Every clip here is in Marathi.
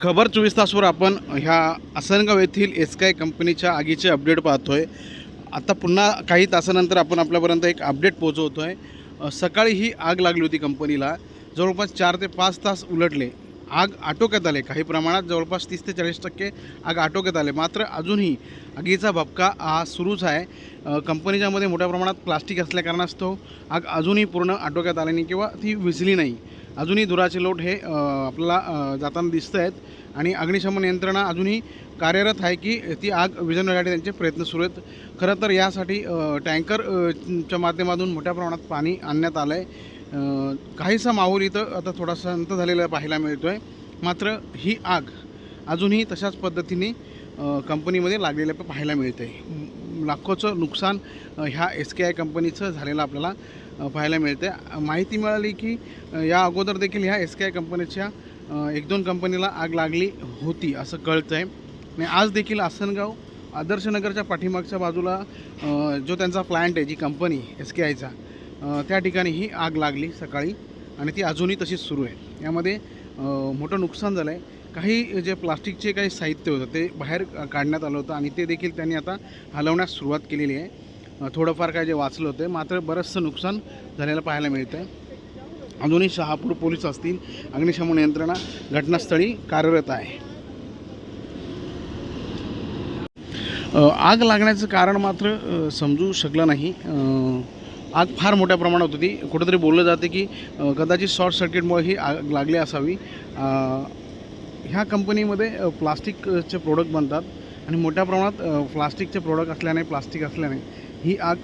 खबर चोवीस तासवर आपण ह्या आसनगाव येथील एसकाय कंपनीच्या आगीचे अपडेट पाहतोय. आता पुन्हा काही तासानंतर आपण आपल्यापर्यंत एक अपडेट पोहोचवतो आहे सकाळी ही आग लागली होती कंपनीला. जवळपास चार ते पाच तास उलटले. आग आटोक्यात आले. काही प्रमाणात जवळपास तीस ते चाळीस टक्के आग आटोक्यात आले. मात्र अजूनही आगीचा भपका हा सुरूच आहे. कंपनीच्यामध्ये मोठ्या प्रमाणात प्लास्टिक असल्याकारणास्तव आग अजूनही पूर्ण आटोक्यात आली नाही किंवा ती विझली नाही. अजूनही धुराचे लोट हे आपल्याला जाताना दिसत आहेत आणि अग्निशमन यंत्रणा अजूनही कार्यरत आहे की ती आग विझवण्यासाठी त्यांचे प्रयत्न सुरू आहेत. खरं तर यासाठी टँकरच्या माध्यमातून मोठ्या प्रमाणात पाणी आणण्यात आलं आहे काहीसा माहोल इथं आता थोडा शांत झालेला पाहायला मिळतो आहे मात्र ही आग अजूनही तशाच पद्धतीने कंपनीमध्ये लागलेलं पाहायला मिळतं आहे लाखोचं नुकसान ह्या एस के आय कंपनीचं झालेलं आपल्याला पाहायला मिळते. माहिती मिळाली की या अगोदर देखील ह्या एस के आय कंपनीच्या एक दोन कंपनीला आग लागली होती असं कळतं आहे आणि आज देखील आसनगाव आदर्शनगरच्या पाठीमागच्या बाजूला जो त्यांचा प्लॅन्ट आहे जी कंपनी एस के आयचा त्या ठिकाणी ही आग लागली सकाळी आणि ती अजूनही तशीच सुरू आहे. यामध्ये मोठं नुकसान झालं आहे काही जे प्लास्टिकचे काही साहित्य होतं ते बाहेर काढण्यात आलं होतं आणि ते देखील त्यांनी आता हलवण्यास सुरुवात केलेली आहे. थोडंफार काय जे वाचलं होतं मात्र बरंचसं नुकसान झालेलं पाहायला मिळतं आहे अजूनही शहापूर पोलीस असतील अग्निशमन यंत्रणा घटनास्थळी कार्यरत आहे. आग लागण्याचं कारण मात्र समजू शकलं नाही. आग फार मोठ्या प्रमाणात होती. कुठंतरी बोललं जाते की कदाचित शॉर्ट सर्किटमुळे ही आग लागली असावी. ह्या कंपनीमध्ये प्लास्टिकचे प्रोडक्ट बनतात आणि मोठ्या प्रमाणात प्लास्टिकचे प्रोडक्ट असल्याने प्लास्टिक असल्याने ही आग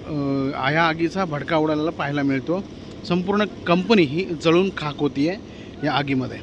ह्या आगीचा भडका उडालेला पाहायला मिळतो. संपूर्ण कंपनी ही जळून खाक होती आहे या आगीमध्ये.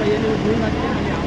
哎呀，你不要这样子啊！